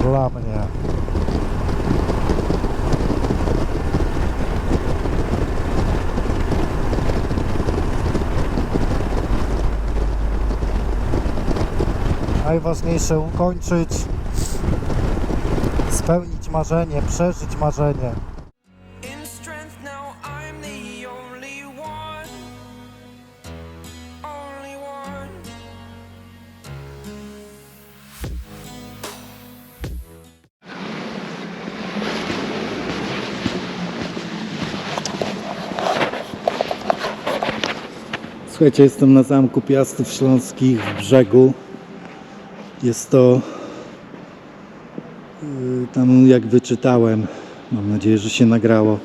dla mnie. Najważniejsze ukończyć, spełnić marzenie, przeżyć marzenie. Słuchajcie, jestem na Zamku Piastów Śląskich w brzegu. Jest to yy, tam jak wyczytałem, mam nadzieję, że się nagrało.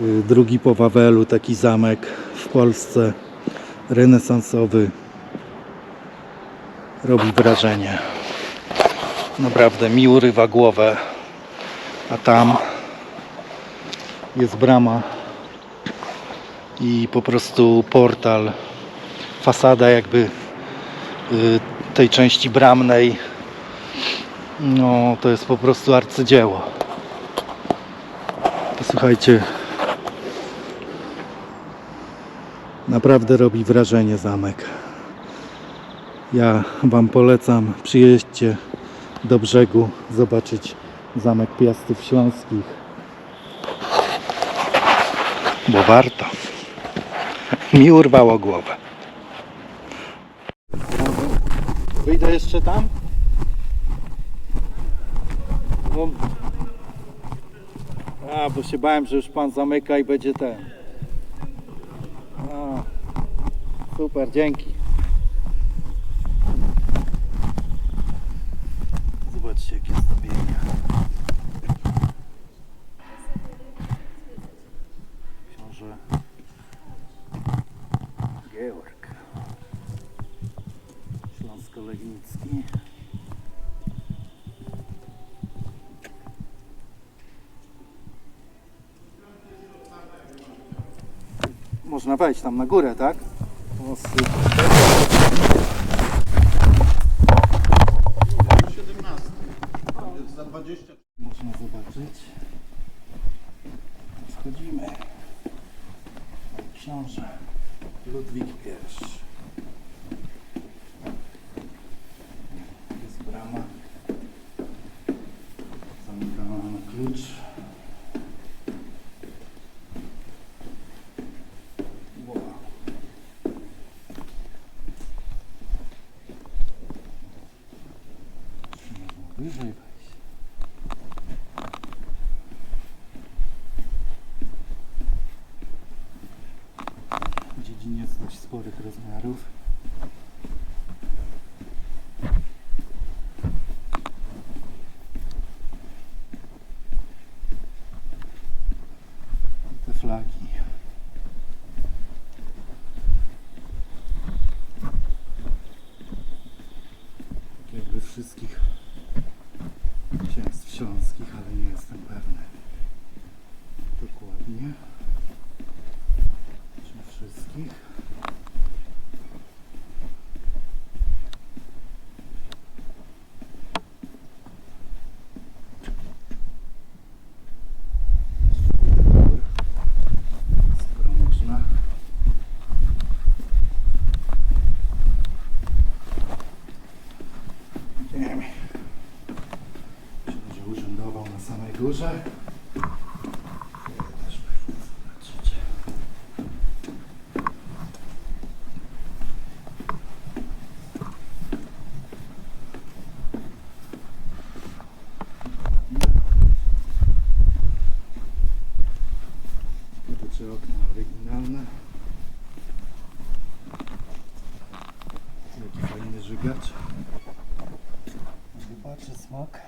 yy, Drugi po Wawelu taki zamek w Polsce renesansowy. Robi wrażenie. Naprawdę mi urywa głowę. A tam jest brama i po prostu portal, fasada jakby y, tej części bramnej. No to jest po prostu arcydzieło. Posłuchajcie. Naprawdę robi wrażenie zamek. Ja Wam polecam, przyjedźcie do brzegu, zobaczyć zamek Piastów Śląskich. Bo warto. Mi urwało głowę. Wyjdę jeszcze tam? No. A, bo się bałem, że już pan zamyka i będzie ten. A, super, dzięki. Śląsko-Legnicki Można wejść tam na górę, tak? O, super. 17. Za 20. Można zobaczyć. Schodzimy. Książę Ludwik I. Jest brama. Zamykana na klucz. Wow. Można wyżej wejść. Dziedziniec dość sporych rozmiarów. I te flagi. Tak jakby wszystkich księstw śląskich, ale nie jestem pewny dokładnie. Czy wszystkich? Skoro można. Idziemy. Książę urzędował na samej górze. Też można zobaczyć. To czy okna oryginalne. Jaki fajny żygacz. Rybaczy smok.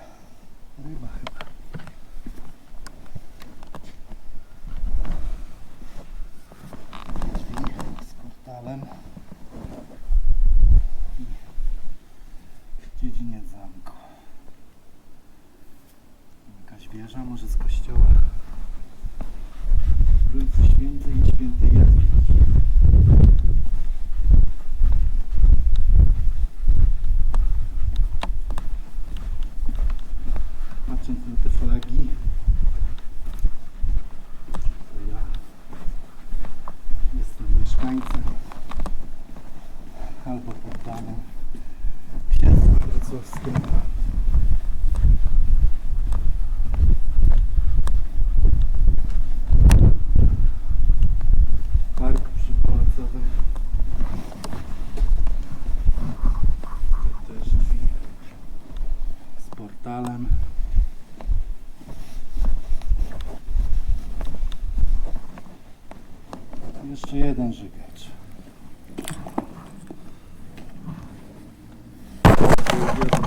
Ryba chyba. Drzwi z portalem. I dziedziniec zamku. Wieża, może z kościoła. Спасибо.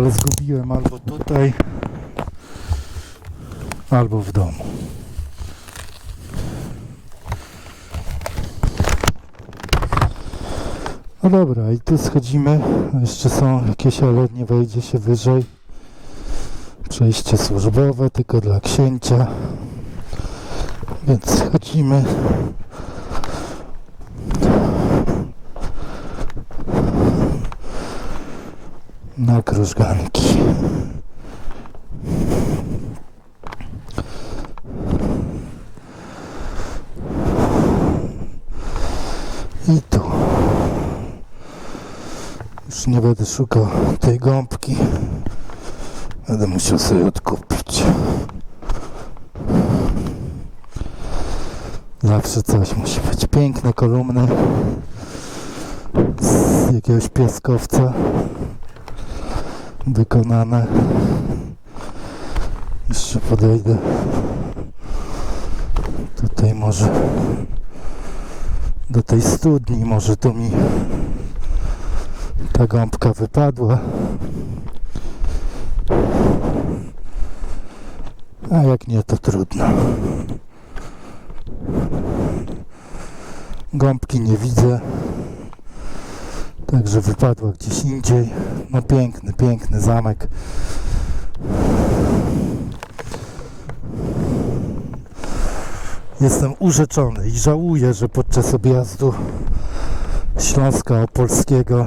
Ale zgubiłem albo tutaj, albo w domu. No dobra, i tu schodzimy. Jeszcze są jakieś, ale nie wejdzie się wyżej. Przejście służbowe tylko dla księcia. Więc schodzimy. Na krużganki. I tu. Już nie będę szukał tej gąbki. Będę musiał sobie odkupić. Zawsze coś musi być. Piękne kolumny z jakiegoś piaskowca wykonane. Jeszcze podejdę. Tutaj może do tej studni, może tu mi ta gąbka wypadła. A jak nie, to trudno. Gąbki nie widzę. Także wypadła gdzieś indziej. No piękny, piękny zamek. Jestem urzeczony i żałuję, że podczas objazdu Śląska Opolskiego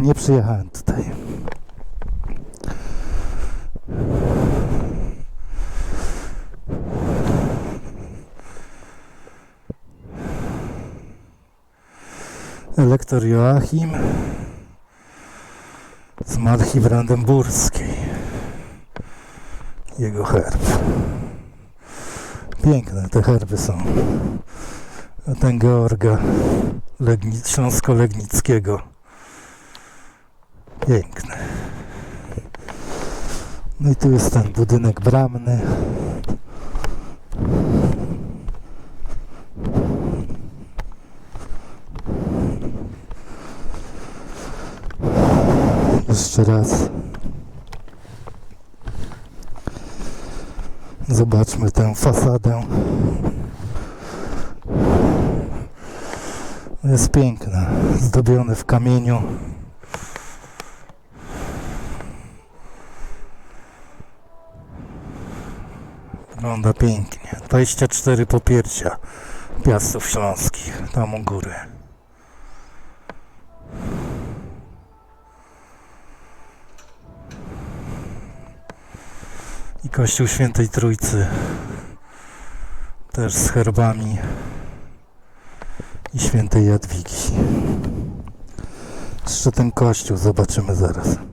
nie przyjechałem tutaj. Elektor Joachim z marchi brandenburskiej. Jego herb. Piękne te herby są. Ten Georga Legni- Śląsko-Legnickiego. Piękny. No i tu jest ten budynek bramny. Jeszcze raz. Zobaczmy tę fasadę. Jest piękna, zdobiony w kamieniu. Wygląda pięknie. 24 popiercia Piastów Śląskich, tam u góry. Kościół Świętej Trójcy też z herbami i Świętej Jadwigi. Jeszcze ten kościół zobaczymy zaraz.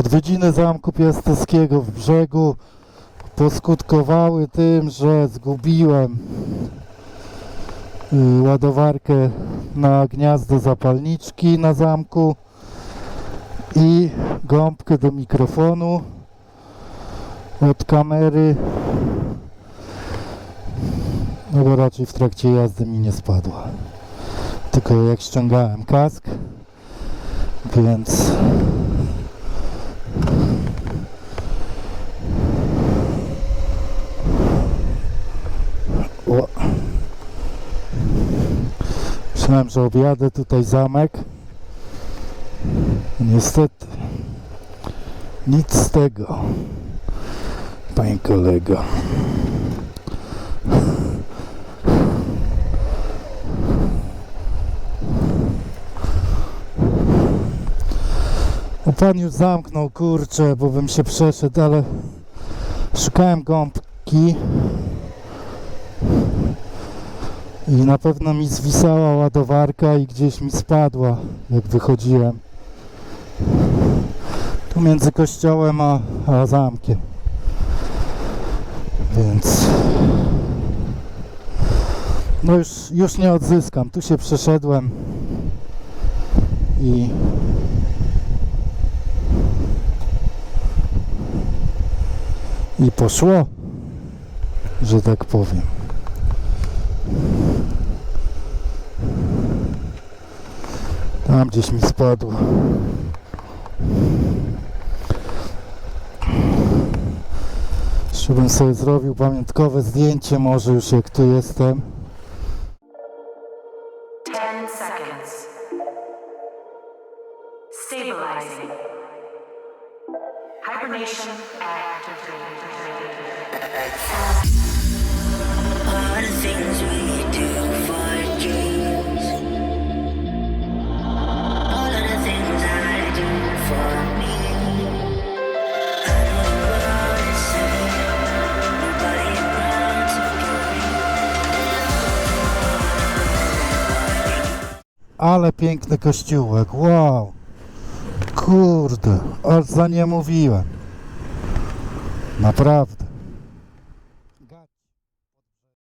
Odwiedziny Zamku Piastowskiego w brzegu poskutkowały tym, że zgubiłem y, ładowarkę na gniazdo zapalniczki na zamku i gąbkę do mikrofonu od kamery. No bo raczej w trakcie jazdy mi nie spadła. Tylko jak ściągałem kask, więc Myślałem, że objadę tutaj zamek. Niestety nic z tego, panie kolego. O, pan już zamknął, kurczę, bo bym się przeszedł, ale szukałem gąbki i na pewno mi zwisała ładowarka i gdzieś mi spadła, jak wychodziłem. Tu między kościołem a, a zamkiem. Więc no już, już nie odzyskam. Tu się przeszedłem i i poszło, że tak powiem. Tam gdzieś mi spadło. Jeszcze bym sobie zrobił pamiątkowe zdjęcie, może już jak tu jestem. Ale piękny kościółek, wow! Kurde, aż za nie mówiłem. Naprawdę.